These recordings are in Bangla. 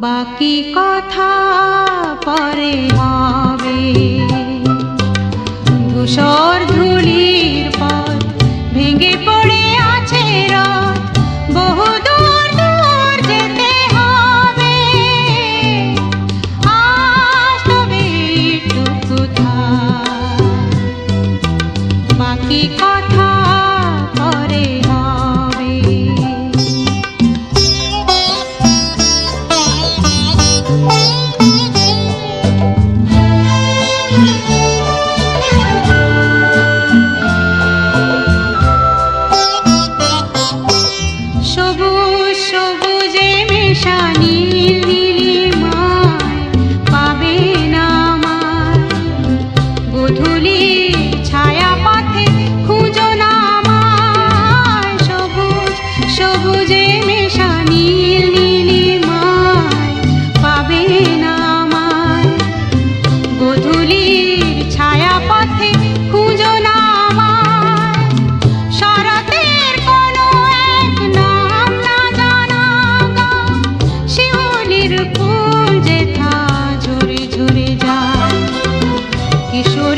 বাকি কথা পরে হবে ধূসর ধুলির পথ ভেঙে পড়ে আছে রথ। বহু দূর দূর যেতে হবে। বাকি কথা धुली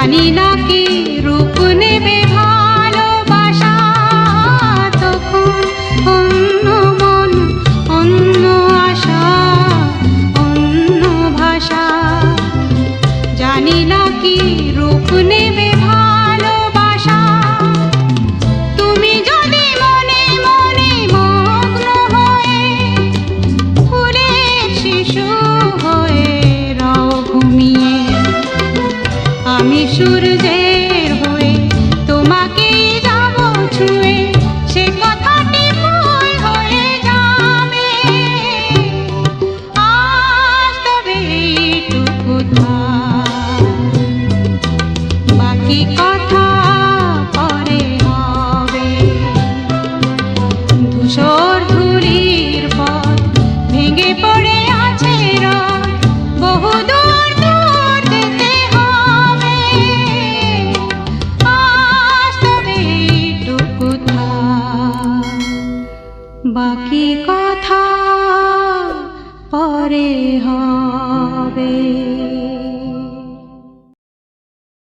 रानी ना के रूप ने बे নিশুর কি কথা পরে হবে?